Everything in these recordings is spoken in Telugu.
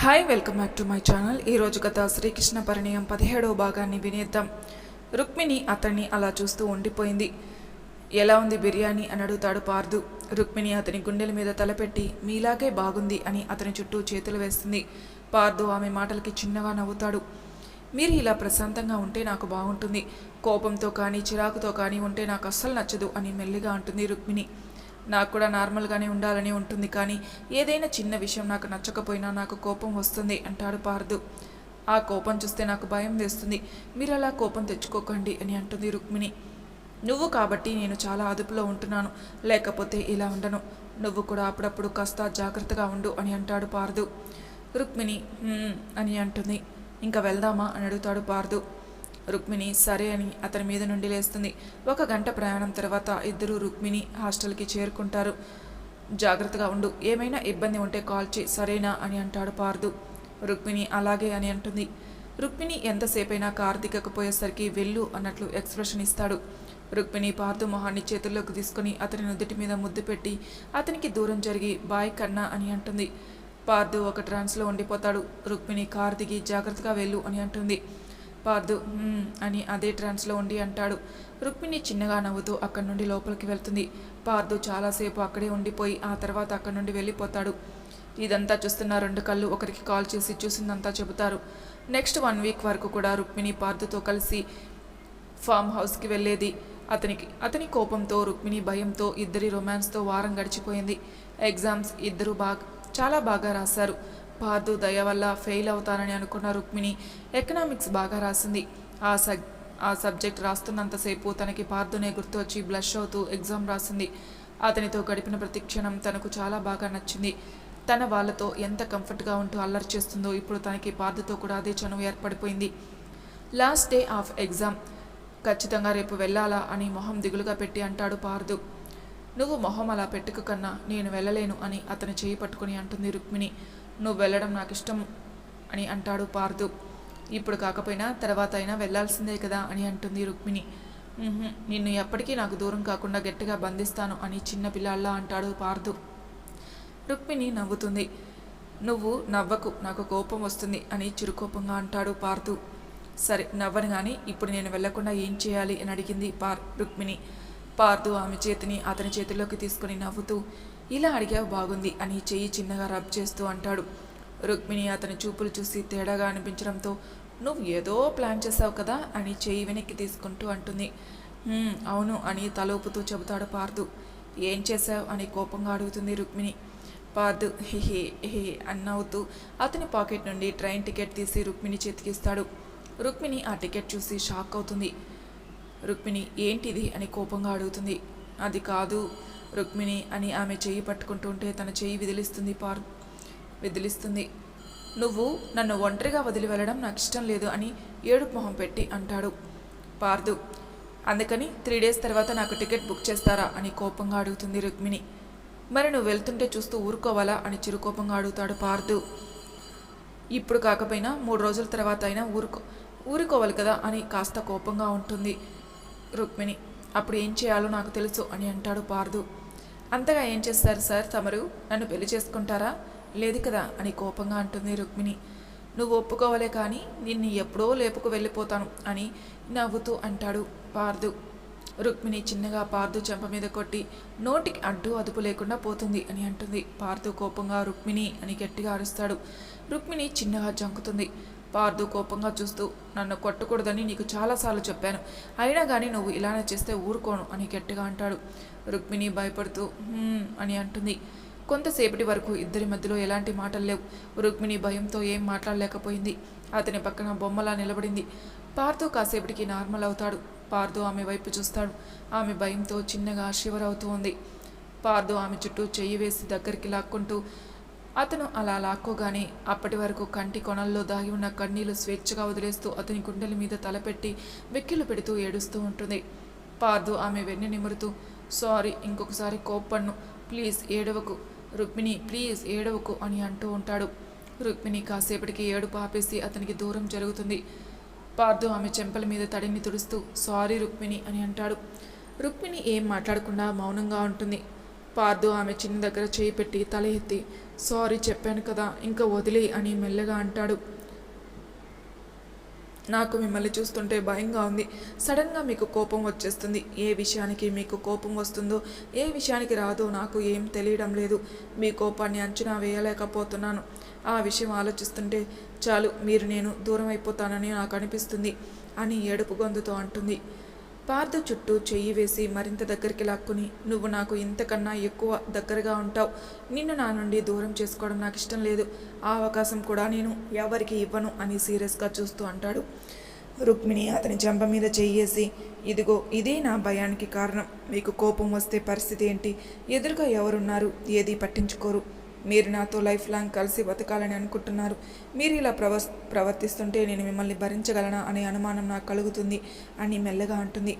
Hi welcome back to my channel ఈరోజు గత శ్రీకృష్ణ పరిణయం పదిహేడవ భాగాన్ని వినేద్దాం. రుక్మిణి అతన్ని అలా చూస్తూ ఉండిపోయింది. ఎలా ఉంది బిర్యానీ అని అడుగుతాడు పార్దు. రుక్మిణి అతని గుండెల మీద తలపెట్టి మీలాగే బాగుంది అని అతని చుట్టూ చేతులు వేస్తుంది. పార్దు ఆమె మాటలకి చిన్నగా నవ్వుతాడు. మీరు ఇలా ప్రశాంతంగా ఉంటే నాకు బాగుంటుంది. కోపంతో కానీ చిరాకుతో కానీ ఉంటే నాకు అస్సలు నచ్చదు అని మెల్లిగా అంటుంది రుక్మిణి. నాకు కూడా నార్మల్గానే ఉండాలని ఉంటుంది కానీ ఏదైనా చిన్న విషయం నాకు నచ్చకపోయినా నాకు కోపం వస్తుంది అంటాడు పార్దు. ఆ కోపం చూస్తే నాకు భయం వేస్తుంది. మీరు అలా కోపం తెచ్చుకోకండి అని అంటుంది రుక్మిణి. నువ్వు కాబట్టి నేను చాలా అదుపులో ఉంటున్నాను. లేకపోతే ఇలా ఉండను. నువ్వు కూడా అప్పుడప్పుడు కాస్త జాగ్రత్తగా ఉండు అని అంటాడు పార్దు. రుక్మిణి అని అంటుంది. ఇంకా వెళ్దామా? అని అడుగుతాడు పార్దు. రుక్మిణి సరే అని అతని మీద నుండి లేస్తుంది. ఒక గంట ప్రయాణం తర్వాత ఇద్దరు రుక్మిణి హాస్టల్కి చేరుకుంటారు. జాగ్రత్తగా ఉండు. ఏమైనా ఇబ్బంది ఉంటే కాల్ చేయి. సరేనా అని అంటాడు పార్దు. రుక్మిణి అలాగే అని అంటుంది. రుక్మిణి ఎంతసేపైనా కార్ దిగకపోయేసరికి వెళ్ళు అన్నట్లు ఎక్స్ప్రెషన్ ఇస్తాడు. రుక్మిణి పార్దు మొహాన్ని చేతుల్లోకి తీసుకుని అతని నుదుటి మీద ముద్దు పెట్టి అతనికి దూరం జరిగి బాయ్ కన్నా అని అంటుంది. పార్దు ఒక ట్రాన్స్లో ఉండిపోతాడు. రుక్మిణి కారు దిగి జాగ్రత్తగా వెళ్ళు అని అంటుంది. పార్దు అని అదే ట్రాన్స్లో ఉండి అంటాడు. రుక్మిణి చిన్నగా నవ్వుతూ అక్కడి నుండి లోపలికి వెళ్తుంది. పార్దు చాలాసేపు అక్కడే ఉండిపోయి ఆ తర్వాత అక్కడి నుండి వెళ్ళిపోతాడు. ఇదంతా చూస్తున్న రెండు కళ్ళు ఒకరికి కాల్ చేసి చూసిందంతా చెబుతారు. నెక్స్ట్ వన్ వీక్ వరకు కూడా రుక్మిణి పార్దుతో కలిసి ఫామ్ హౌస్కి వెళ్ళేది. అతనికి అతని కోపంతో రుక్మిణి భయంతో ఇద్దరి రొమాన్స్తో వారం గడిచిపోయింది. ఎగ్జామ్స్ ఇద్దరు బాగా చాలా బాగా రాశారు. పార్థు దయ వల్ల ఫెయిల్ అవుతానని అనుకున్న రుక్మిణి ఎకనామిక్స్ బాగా రాసింది. ఆ సబ్ ఆ సబ్జెక్ట్ రాస్తున్నంతసేపు తనకి పార్థునే గుర్తొచ్చి బ్లష్ అవుతూ ఎగ్జామ్ రాసింది. అతనితో గడిపిన ప్రతి క్షణం తనకు చాలా బాగా నచ్చింది. తన వాళ్ళతో ఎంత కంఫర్ట్గా ఉంటూ అల్లరి చేస్తుందో ఇప్పుడు తనకి పార్థుతో కూడా అదే చనువు ఏర్పడిపోయింది. Last day of exam. ఖచ్చితంగా రేపు వెళ్ళాలా అని మొహం దిగులుగా పెట్టి అంటాడు పార్దు. నువ్వు మొహం అలా పెట్టుకు కన్నా నేను వెళ్ళలేను అని అతని చేయి పట్టుకుని అంటుంది రుక్మిణి. నువ్వు వెళ్ళడం నాకు ఇష్టం అని అంటాడు పార్దు. ఇప్పుడు కాకపోయినా తర్వాత అయినా వెళ్ళాల్సిందే కదా అని అంటుంది రుక్మిణి. నిన్ను ఎప్పటికీ నాకు దూరం కాకుండా గట్టిగా బంధిస్తాను అని చిన్న పిల్లాళ్ళ అంటాడు పార్దు. రుక్మిణి నవ్వుతుంది. నువ్వు నవ్వకు నాకు కోపం వస్తుంది అని చిరుకోపంగా అంటాడు పార్దు. సరే నవ్వను కానీ ఇప్పుడు నేను వెళ్ళకుండా ఏం చేయాలి అని అడిగింది పార్ రుక్మిణి. పార్దు ఆమె చేతిని అతని చేతిలోకి తీసుకుని నవ్వుతూ ఇలా అడిగావు బాగుంది అని చెయ్యి చిన్నగా రబ్ చేస్తూ అంటాడు. రుక్మిణి అతని చూపులు చూసి తేడాగా అనిపించడంతో నువ్వు ఏదో ప్లాన్ చేసావు కదా? అని చెయ్యి వెనక్కి తీసుకుంటూ అంటుంది. అవును అని తలోపుతూ చెబుతాడు పార్దు. ఏం చేశావు? అని కోపంగా అడుగుతుంది రుక్మిణి. పార్దు హిహి హి అన్నవుతూ అతని పాకెట్ నుండి ట్రైన్ టికెట్ తీసి రుక్మిణి చేతికిస్తాడు రుక్మిణి ఆ టికెట్ చూసి షాక్ అవుతుంది. రుక్మిణి ఏంటిది? అని కోపంగా అడుగుతుంది. అది కాదు రుక్మిణి అని ఆమె చెయ్యి పట్టుకుంటుంటే తన చెయ్యి విదిలిస్తుంది పార్ విదిలిస్తుంది. నువ్వు నన్ను ఒంటరిగా వదిలి వెళ్ళడం నాకు ఇష్టం లేదు అని ఏడుపు మొహం పెట్టి అంటాడు పార్దు. అందుకని త్రీ డేస్ తర్వాత నాకు టికెట్ బుక్ చేస్తారా అని కోపంగా అడుగుతుంది రుక్మిణి. మరి నువ్వు వెళ్తుంటే చూస్తూ ఊరుకోవాలా అని చిరుకోపంగా అడుగుతాడు పార్దు. ఇప్పుడు కాకపోయినా మూడు రోజుల తర్వాత అయినా ఊరుకో ఊరుకోవాలి కదా అని కాస్త కోపంగా ఉంటుంది రుక్మిణి. అప్పుడు ఏం చేయాలో నాకు తెలుసు అని అంటాడు పార్దు. అంతగా ఏం చేస్తారు సార్? తమరు నన్ను పెళ్ళి చేసుకుంటారా? లేదు కదా అని కోపంగా అంటుంది రుక్మిణి. నువ్వు ఒప్పుకోవలే కానీ నిన్ను ఎప్పుడో లేపుకు వెళ్ళిపోతాను అని నవ్వుతూ అంటాడు పార్దు. రుక్మిణి చిన్నగా పార్దు చెంప మీద కొట్టి నోటికి అడ్డు అదుపు లేకుండా పోతుంది అని అంటుంది. పార్దు కోపంగా రుక్మిణి అని గట్టిగా అరుస్తాడు. రుక్మిణి చిన్నగా జంకుతుంది. పార్దు కోపంగా చూస్తూ నన్ను కొట్టకూడదని నీకు చాలాసార్లు చెప్పాను. అయినా కానీ నువ్వు ఇలానే చేస్తే ఊరుకోను అని గట్టిగా అంటాడు. రుక్మిణి భయపడుతూ అని అంటుంది. కొంతసేపటి వరకు ఇద్దరి మధ్యలో ఎలాంటి మాటలు లేవు. రుక్మిణి భయంతో ఏం మాట్లాడలేకపోయింది. అతని పక్కన బొమ్మలా నిలబడింది. పార్దు కాసేపటికి నార్మల్ అవుతాడు. పార్దు ఆమె వైపు చూస్తాడు. ఆమె భయంతో చిన్నగా షివర్ అవుతూ ఉంది. పార్దు ఆమె చుట్టూ చెయ్యి వేసి దగ్గరికి లాక్కుంటూ అతను అలా లాక్కోగానే అప్పటి వరకు కంటి కొనల్లో దాగి ఉన్న కన్నీళ్ళు స్వేచ్ఛగా వదిలేస్తూ అతని గుండెల మీద తలపెట్టి వెక్కిలు పెడుతూ ఏడుస్తూ ఉంటుంది. పార్దు ఆమె వెన్ను నిమురుతూ సారీ ఇంకొకసారి కోప్పన్ను. ప్లీజ్ ఏడవకు. రుక్మిణి ప్లీజ్ ఏడవకు అని అంటూ ఉంటాడు. రుక్మిణి కాసేపటికి ఏడుపు ఆపేసి అతనికి దూరం జరుగుతుంది. పార్దు ఆమె చెంపల మీద తడిని తుడుస్తూ సారీ రుక్మిణి అని అంటాడు. రుక్మిణి ఏం మాట్లాడకుండా మౌనంగా ఉంటుంది. పార్థు ఆమె చిన్న దగ్గర చేయి పెట్టి తల ఎత్తి సారీ చెప్పాను కదా ఇంకా వదిలే అని మెల్లగా అంటాడు. నాకు మిమ్మల్ని చూస్తుంటే భయంగా ఉంది. సడన్గా మీకు కోపం వచ్చేస్తుంది. ఏ విషయానికి మీకు కోపం వస్తుందో ఏ విషయానికి రాదో నాకు ఏం తెలియడం లేదు. మీ కోపాన్ని అంచనా వేయలేకపోతున్నాను. ఆ విషయం ఆలోచిస్తుంటే చాలు మీరు నేను దూరం అయిపోతానని నాకు అనిపిస్తుంది అని ఏడుపు గొంతుతో అంటుంది. పార్థ చుట్టూ చెయ్యి వేసి మరింత దగ్గరికి లాక్కుని నువ్వు నాకు ఇంతకన్నా ఎక్కువ దగ్గరగా ఉంటావు. నిన్ను నా నుండి దూరం చేసుకోవడం నాకు ఇష్టం లేదు. ఆ అవకాశం కూడా నేను ఎవరికి ఇవ్వను అని సీరియస్గా చూస్తూ అంటాడు. రుక్మిణి అతని చెంప మీద చెయ్యేసి ఇదిగో ఇదే నా భయానికి కారణం. మీకు కోపం వస్తే పరిస్థితి ఏంటి? ఎదురుగా ఎవరున్నారు? ఏది పట్టించుకోరు. మీరు నాతో లైఫ్ లాంగ్ కలిసి బతకాలని అనుకుంటున్నారు. మీరు ఇలా ప్రవ ప్రవర్తిస్తుంటే నేను మిమ్మల్ని భరించగలనా అనే అనుమానం నాకు కలుగుతుంది అని మెల్లగా అంటుంది.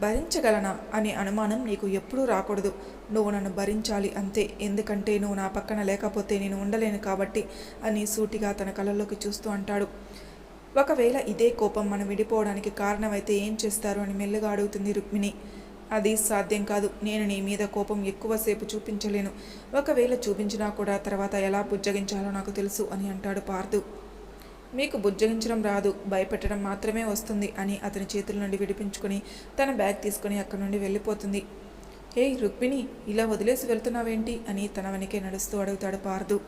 భరించగలనా అనే అనుమానం నీకు ఎప్పుడూ రాకూడదు. నువ్వు నన్ను భరించాలి అంతే. ఎందుకంటే నువ్వు నా పక్కన లేకపోతే నేను ఉండలేను కాబట్టి అని సూటిగా తన కళ్ళల్లోకి చూస్తూ అంటాడు. ఒకవేళ ఇదే కోపం మనం విడిపోవడానికి కారణమైతే ఏం చేస్తారు అని మెల్లగా అడుగుతుంది రుక్మిణి. అది సాధ్యం కాదు. నేను నీ మీద కోపం ఎక్కువసేపు చూపించలేను. ఒకవేళ చూపించినా కూడా తర్వాత ఎలా బుజ్జగించాలో నాకు తెలుసు అని అంటాడు పార్థు. మీకు బుజ్జగించడం రాదు భయపెట్టడం మాత్రమే వస్తుంది అని అతని చేతుల నుండి విడిపించుకొని తన బ్యాగ్ తీసుకొని అక్కడి నుండి వెళ్ళిపోతుంది. ఏయ్ రుక్మిణి ఇలా వదిలేసి వెళ్తున్నావేంటి అని తన వెనకే నడుస్తూ అడుగుతాడు పార్దు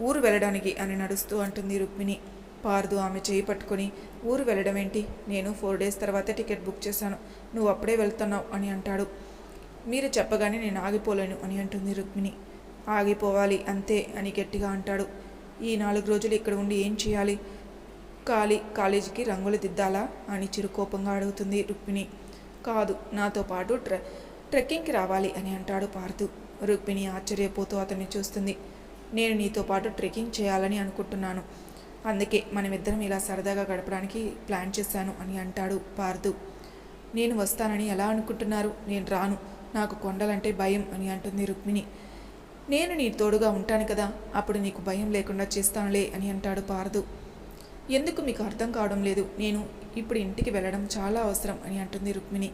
ఊరు వెళ్ళడానికి అని నడుస్తూ అంటుంది రుక్మిణి. పార్దు ఆమె చేయి పట్టుకొని ఊరు వెళ్ళడం ఏంటి నేను ఫోర్ డేస్ తర్వాత టికెట్ బుక్ చేశాను. నువ్వు అప్పుడే వెళ్తున్నావు అని అంటాడు. మీరు చెప్పగానే నేను ఆగిపోలేను అని అంటుంది రుక్మిణి. ఆగిపోవాలి అంతే అని గట్టిగా అంటాడు. ఈ నాలుగు రోజులు ఇక్కడ ఉండి ఏం చేయాలి? ఖాళీ కాలేజీకి రంగులు దిద్దాలా? అని చిరుకోపంగా అడుగుతుంది రుక్మిణి. కాదు నాతో పాటు ట్రె ట్రెక్కింగ్కి రావాలి అని అంటాడు పార్థు రుక్మిణి ఆశ్చర్యపోతూ అతన్ని చూస్తుంది. నేను నీతో పాటు ట్రెక్కింగ్ చేయాలని అనుకుంటున్నాను. అందుకే మనమిద్దరం ఇలా సరదాగా గడపడానికి ప్లాన్ చేశాను అని అంటాడు పార్థు నేను వస్తానని ఎలా అనుకుంటున్నారు? నేను రాను. నాకు కొండలంటే భయం అని అంటుంది రుక్మిణి. నేను నీ తోడుగా ఉంటాను కదా. అప్పుడు నీకు భయం లేకుండా చేస్తానులే అని అంటాడు పార్దు. ఎందుకు మీకు అర్థం కావడం లేదు? నేను ఇప్పుడు ఇంటికి వెళ్ళడం చాలా అవసరం అని అంటుంది రుక్మిణి.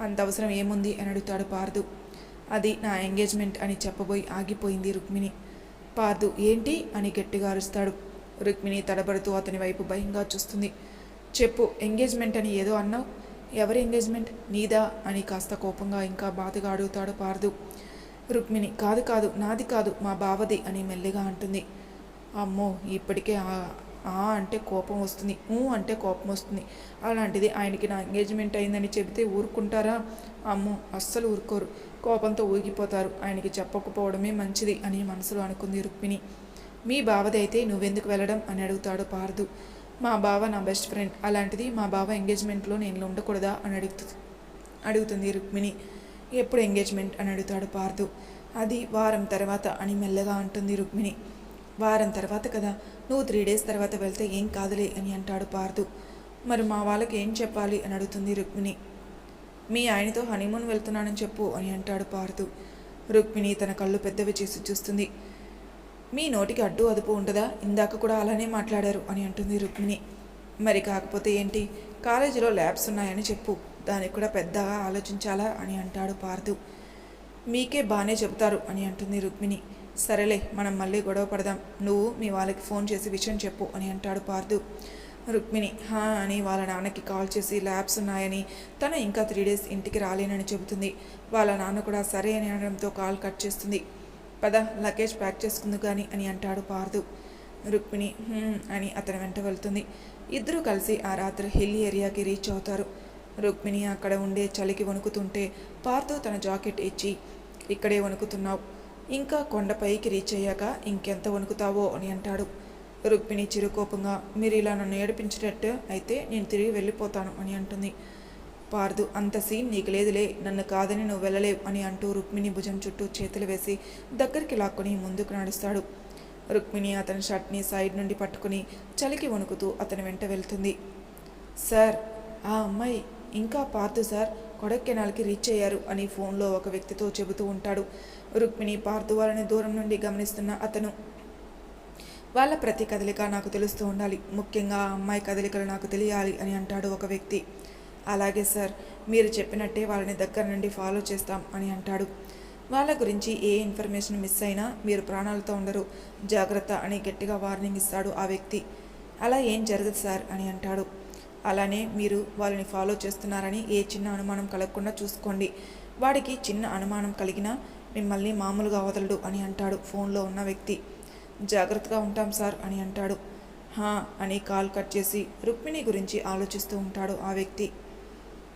అంత అవసరం ఏముంది అని అడుగుతాడు పార్దు. అది నా ఎంగేజ్మెంట్ అని చెప్పబోయి ఆగిపోయింది రుక్మిణి. పార్దు ఏంటి? అని గట్టిగా అరుస్తాడు. రుక్మిణి తడబడుతూ అతని వైపు భయంగా చూస్తుంది. చెప్పు ఎంగేజ్మెంట్ అని ఏదో అన్నావు? ఎవరి ఎంగేజ్మెంట్ నీదా? అని కాస్త కోపంగా ఇంకా బాధగా అడుగుతాడు పార్దు. రుక్మిణి కాదు కాదు నాది కాదు మా బావది అని మెల్లిగా అంటుంది. అమ్మో ఇప్పటికే ఆ- ఆ అంటే కోపం వస్తుంది ఊ అంటే కోపం వస్తుంది. అలాంటిది ఆయనకి నా ఎంగేజ్మెంట్ అయిందని చెబితే ఊరుకుంటారా? అమ్మో అస్సలు ఊరుకోరు. కోపంతో ఊగిపోతారు. ఆయనకి చెప్పకపోవడమే మంచిది అని మనసులో అనుకుంది రుక్మిణి. మీ బావది అయితే నువ్వెందుకు వెళ్ళడం అని అడుగుతాడు పార్దు. మా బావ నా బెస్ట్ ఫ్రెండ్. అలాంటిది మా బావ ఎంగేజ్మెంట్లో నేను ఉండకూడదా అని అడుగుతుంది అడుగుతుంది రుక్మిణి. ఎప్పుడు ఎంగేజ్మెంట్ అని అడుగుతాడు పార్దు. అది వారం తర్వాత అని మెల్లగా అంటుంది రుక్మిణి. వారం తర్వాత కదా? నువ్వు త్రీ డేస్ తర్వాత వెళ్తే ఏం కాదులే అని అంటాడు పార్దు. మరి మా వాళ్ళకి ఏం చెప్పాలి అని అడుగుతుంది రుక్మిణి. మీ ఆయనతో హనీమూన్ వెళ్తున్నానని చెప్పు అని అంటాడు పార్దు. రుక్మిణి తన కళ్ళు పెద్దవి చేసి చూస్తుంది. మీ నోటికి అడ్డు అదుపు ఉండదా ఇందాక కూడా అలానే మాట్లాడారు అని అంటుంది రుక్మిణి. మరి కాకపోతే ఏంటి? కాలేజీలో ల్యాబ్స్ ఉన్నాయని చెప్పు. దానికి కూడా పెద్దగా ఆలోచించాలా అని అంటాడు పార్థు మీకే బాగానే చెబుతారు అని అంటుంది రుక్మిణి. సరేలే మనం మళ్ళీ గొడవ పడదాం. నువ్వు మీ వాళ్ళకి ఫోన్ చేసి విషయం చెప్పు అని అంటాడు పార్థు రుక్మిణి హా అని వాళ్ళ నాన్నకి కాల్ చేసి ల్యాబ్స్ ఉన్నాయని తను ఇంకా త్రీ డేస్ ఇంటికి రాలేనని చెబుతుంది. వాళ్ళ నాన్న కూడా సరే అని అనడంతో కాల్ కట్ చేస్తుంది. పద లగేజ్ ప్యాక్ చేసుకుందు కానీ అని అంటాడు పార్దు. రుక్మిణి అని అతని వెంట వెళ్తుంది. ఇద్దరూ కలిసి ఆ రాత్రి హిల్ ఏరియాకి రీచ్ అవుతారు. రుక్మిణి అక్కడ ఉండే చలికి వణుకుతుంటే పార్థు తన జాకెట్ ఇచ్చి ఇక్కడే వణుకుతున్నావు. ఇంకా కొండపైకి రీచ్ అయ్యాక ఇంకెంత వణుకుతావో అని అంటాడు. రుక్మిణి చిరుకోపంగా మీరు ఇలా నన్ను ఏడిపించినట్టు అయితే నేను తిరిగి వెళ్ళిపోతాను అని అంటుంది. పార్దు అంత సీన్ నీకు లేదులే నన్ను కాదని నువ్వు వెళ్ళలేవు అని అంటూ రుక్మిణి భుజం చుట్టూ చేతులు వేసి దగ్గరికి లాక్కొని ముందుకు నడుస్తాడు. రుక్మిణి అతని షర్ట్ని సైడ్ నుండి పట్టుకుని చలికి వణుకుతూ అతని వెంట వెళ్తుంది. సార్ ఆ అమ్మాయి ఇంకా పార్థు సార్ కొడైకెనాల్కి రీచ్ అయ్యారు అని ఫోన్లో ఒక వ్యక్తితో చెబుతూ ఉంటాడు. రుక్మిణి పార్థు వాళ్ళని దూరం నుండి గమనిస్తున్న అతను. వాళ్ళ ప్రతి కదలిక నాకు తెలుస్తూ ఉండాలి. ముఖ్యంగా ఆ అమ్మాయి కదలికలు నాకు తెలియాలి అని అంటాడు ఒక వ్యక్తి. అలాగే సార్ మీరు చెప్పినట్టే వాళ్ళని దగ్గర నుండి ఫాలో చేస్తాం అని అంటాడు. వాళ్ళ గురించి ఏ ఇన్ఫర్మేషన్ మిస్ అయినా మీరు ప్రాణాలతో ఉండరు. జాగ్రత్త అని గట్టిగా వార్నింగ్ ఇస్తాడు ఆ వ్యక్తి. అలా ఏం జరగదు సార్ అని అంటాడు. అలానే మీరు వాళ్ళని ఫాలో చేస్తున్నారని ఏ చిన్న అనుమానం కలగకుండా చూసుకోండి. వాడికి చిన్న అనుమానం కలిగినా మిమ్మల్ని మామూలుగా వదలడు అని అంటాడు ఫోన్లో ఉన్న వ్యక్తి. జాగ్రత్తగా ఉంటాం సార్ అని అంటాడు. హా అని కాల్ కట్ చేసి రుక్మిణి గురించి ఆలోచిస్తూ ఉంటాడు ఆ వ్యక్తి.